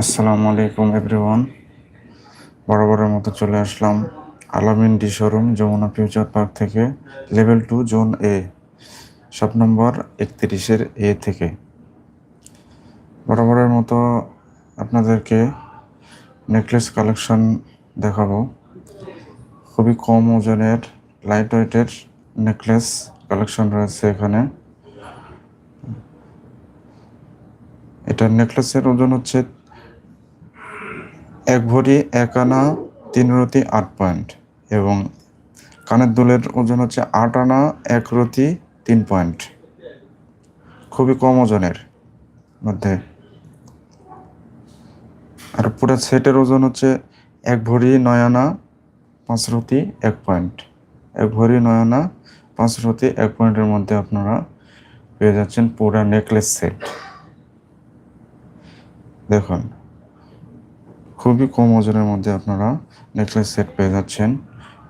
আসসালামু আলাইকুম এভরিওয়ান বরাবরের মতো চলে আসলাম Alamin D showroom, Jamuna future park থেকে লেভেল টু জোন এ শপ নম্বর একত্রিশের এ থেকে। বরাবরের মতো আপনাদেরকে নেকলেস কালেকশন দেখাবো। খুবই কম ওজনের লাইট ওয়েটের নেকলেস কালেকশন রয়েছে এখানে। এটার নেকলেসের ওজন হচ্ছে এক ভরি এক আনা, তিন রতি আট পয়েন্ট এবং কানের দুলের ওজন হচ্ছে আট আনা, এক রতি তিন পয়েন্ট। খুবই কম ওজনের মধ্যে। আর পুরো সেটের ওজন হচ্ছে এক ভরি নয় আনা, পাঁচ রতি এক পয়েন্ট। এক ভরি নয় আনা পাঁচ রতি এক পয়েন্টের মধ্যে আপনারা পেয়ে যাচ্ছেন পুরা নেকলেস সেট দেখুন, খুবই কম ওজনের মধ্যে আপনারা নেকলেস সেট পেয়ে যাচ্ছেন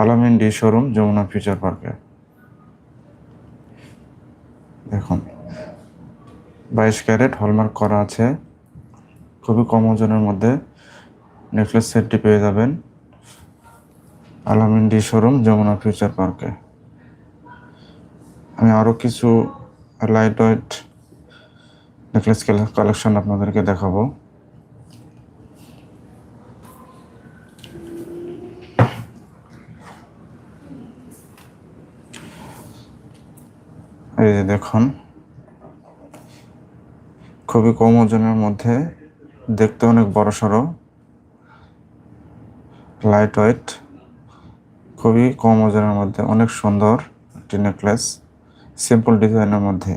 Alamin D showroom, Jamuna future পার্কে। দেখুন, বাইশ ক্যারেট হলমার্ক করা আছে। খুবই কম ওজনের মধ্যে নেকলেস সেটটি পেয়ে যাবেন। আলামিন ডি শোরুম, যমুনা ফিউচার পার্কে। আমি আরও কিছু লাইট ওয়েট নেকলেস কালেকশন আপনাদেরকে দেখাবো। এই যে দেখুন, খুবই কম ওজনের মধ্যে, দেখতে অনেক বড় সড়ো লাইট ওয়েট খুবই কম ওজনের মধ্যে, অনেক সুন্দর একটি নেকলেস সিম্পল ডিজাইনের মধ্যে।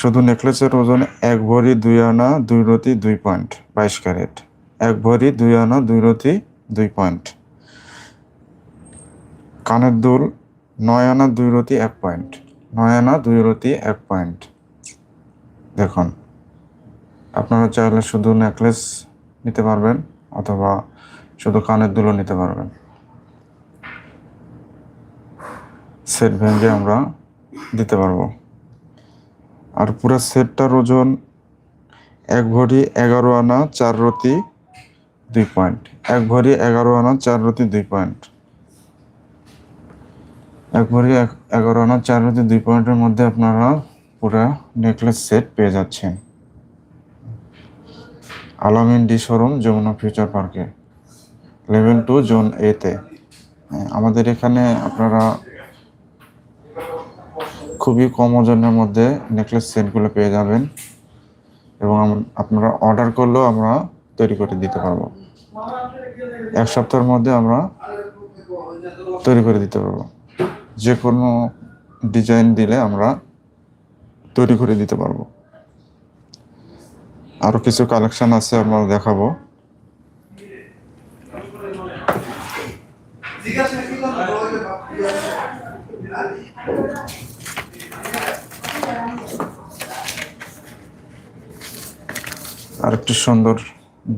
শুধু নেকলেসের ওজন এক ভরি দুই আনা, দুই রতি দুই পয়েন্ট বাইশ ক্যারেট। এক ভরি দুই আনা, দুই রতি দুই পয়েন্ট কানের দুল নয় আনা, দুই রতি এক পয়েন্ট নয় আনা, দুই রতি এক পয়েন্ট দেখুন, আপনারা চাইলে শুধু নেকলেস নিতে পারবেন, অথবা শুধু কানের দুলো নিতে পারবেন। সেট ভেঙে আমরা দিতে পারব। আর পুরো সেটটার ওজন এক ভরি এগারো আনা, চার রতি দুই পয়েন্ট। এক ভরি এগারো আনা, চার রতি দুই পয়েন্ট। এক ভরি এগারো আনা, চার রতি দুই পয়েন্টের মধ্যে আপনারা পুরো নেকলেস সেট পেয়ে যাচ্ছেন। Alamin D showroom, Jamuna future পার্কে। লেভেল টু জোন এতে। আমাদের এখানে আপনারা খুবই কম ওজনের মধ্যে নেকলেস সেটগুলো পেয়ে যাবেন এবং আপনারা অর্ডার করলেও আমরা তৈরি করে দিতে পারব। এক সপ্তাহের মধ্যে আমরা তৈরি করে দিতে পারব। যে কোনো ডিজাইন দিলে আমরা তৈরি করে দিতে পারব। আরও কিছু কালেকশন আছে আমরা দেখাবো। আর একটি সুন্দর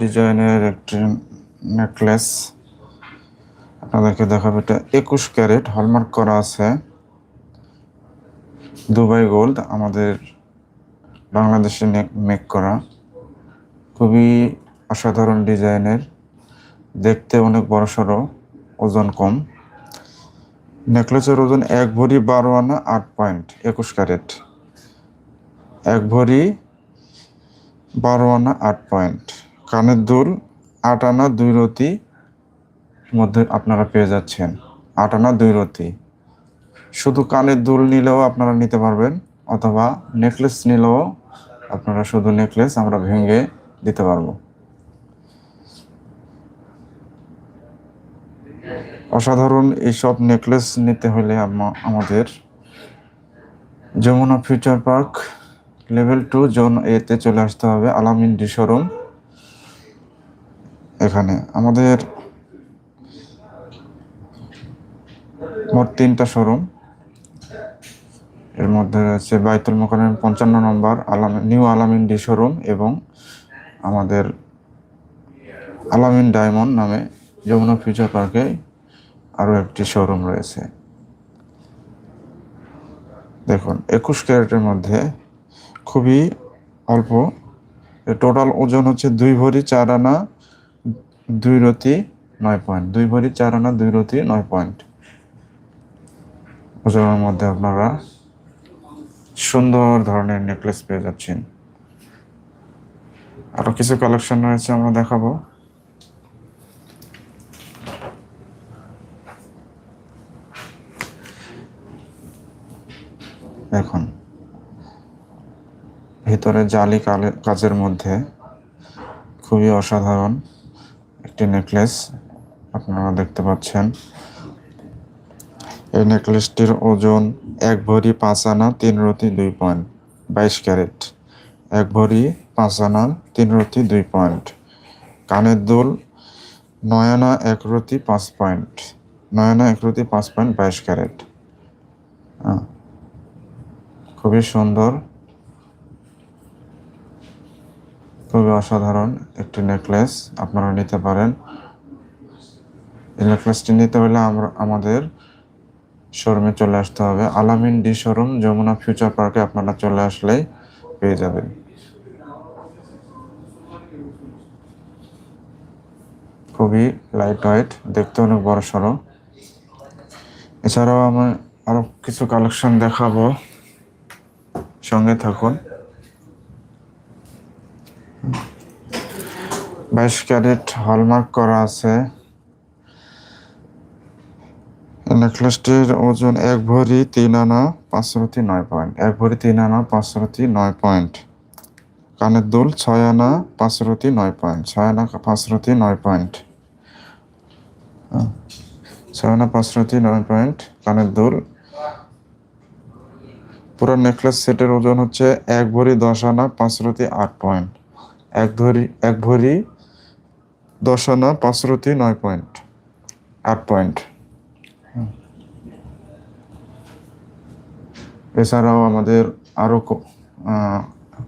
ডিজাইনের একটি নেকলেস আপনাদেরকে দেখাবো। এটা একুশ ক্যারেট, হলমার্ক করা আছে। দুবাই গোল্ড, আমাদের বাংলাদেশে মেক করা। খুবই অসাধারণ ডিজাইনের, দেখতে অনেক বড় সড়ো ওজন কম। নেকলেসের ওজন এক ভরি বারো আনা আট পয়েন্ট, একুশ ক্যারেট। এক ভরি বারো আনা আট পয়েন্ট। কানের দুল আট আনা দুই রতি মধ্যে আপনারা পেয়ে যাচ্ছেন, আট আনা দুই রতি। শুধু কানের দুল নিলেও আপনারা নিতে পারবেন, অথবা নেকলেস নিলেও আপনারা শুধু নেকলেস আমরা ভেঙে দিতে পারব। অসাধারণ এইসব নেকলেস নিতে হলে আমা- আমাদের Jamuna future park level two zone এতে চলে আসতে হবে, আলামিন ডি শোরুম এখানে আমাদের মোট তিনটা শোরুম এর মধ্যে রয়েছে বাইতুল মোকাররম পঞ্চান্ন নম্বর, আলাম নিউ আলামিন ডি শোরুম এবং আমাদের আলামিন ডায়মন্ড নামে যমুনা ফিউচার পার্কে আরও একটি শোরুম রয়েছে। দেখুন, একুশ ক্যারেটের মধ্যে খুবই অল্প টোটাল ওজন হচ্ছে দুই ভরি চার আনা, দুই রতি নয় পয়েন্ট দুই ভরি চার আনা, দুই রতি নয় পয়েন্ট ওজনের মধ্যে আপনারা সুন্দর ধরনের নেকলেস পেয়ে যাচ্ছেন। আরও কিছু কালেকশন রয়েছে আমরা দেখাবো। এখন। ভিতরে জালি কাজের মধ্যে। খুবই অসাধারণ একটি নেকলেস আপনারা দেখতে পাচ্ছেন। এই নেকলেসটির ওজন এক ভরি পাঁচ আনা, তিন রতি দুই পয়েন্ট বাইশ ক্যারেট। এক ভরি পাঁচ আনা, তিন রতি দুই পয়েন্ট কানের দুল নয় আনা, এক রতি পাঁচ পয়েন্ট নয়না এক রতি পাঁচ পয়েন্ট বাইশ ক্যারেট। হ্যাঁ। খুবই সুন্দর, খুবই অসাধারণ একটি নেকলেস আপনারা নিতে পারেন। এই নেকলেসটি নিতে হলে আমরা, আমাদের শোরুমে চলে আসতে হবে। আলামিন ডি শোরুম যমুনা ফিউচার পার্কে আপনারা চলে আসলেই পেয়ে যাবেন। খুবই লাইট ওয়েট দেখতে অনেক বড় সড়ো এছাড়াও আমি আরও কিছু কালেকশন দেখাবো। সঙ্গে থাকুন। বাইশ ক্যারেট হলমার্ক করা আছে। নেকলেসটির ওজন এক ভরি তিন আনা পাঁচশোটি নয় পয়েন্ট। এক ভরি তিন আনা পাঁচশোটি নয় পয়েন্ট। কানের দুল ছয় আনা পাঁচশোটি নয় পয়েন্ট। ছয় আনা পাঁচশোটি নয় পয়েন্ট। ছয় আনা পাঁচশোটি নয় পয়েন্ট। কানের দুল পুরো নেকলেস সেটের ওজন হচ্ছে এক ভরি দশ আনা পাঁচশোটি আট পয়েন্ট এক ভরি এক ভরি দশ আনা পাঁচশোটি নয় পয়েন্ট আট পয়েন্ট এছাড়াও আমাদের আরও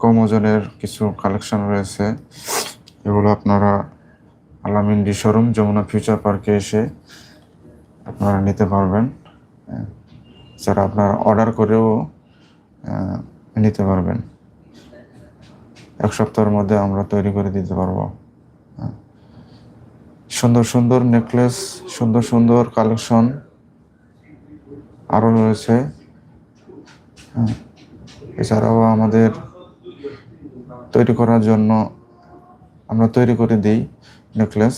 কম ওজনের কিছু কালেকশন রয়েছে। এগুলো আপনারা আলামিন ডি শোরুম, যমুনা ফিউচার পার্কে এসে আপনারা নিতে পারবেন। হ্যাঁ। এছাড়া আপনারা অর্ডার করেও নিতে পারবেন এক সপ্তাহের মধ্যে আমরা তৈরি করে দিতে পারব। সুন্দর সুন্দর নেকলেস, সুন্দর সুন্দর কালেকশন আরও রয়েছে। এছাড়াও আমাদের তৈরি করার জন্য আমরা তৈরি করে দিই নেকলেস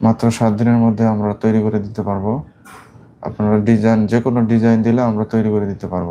মাত্র সাত দিনের মধ্যে আমরা তৈরি করে দিতে পারব আপনারা ডিজাইন যে কোনো ডিজাইন দিলে আমরা তৈরি করে দিতে পারব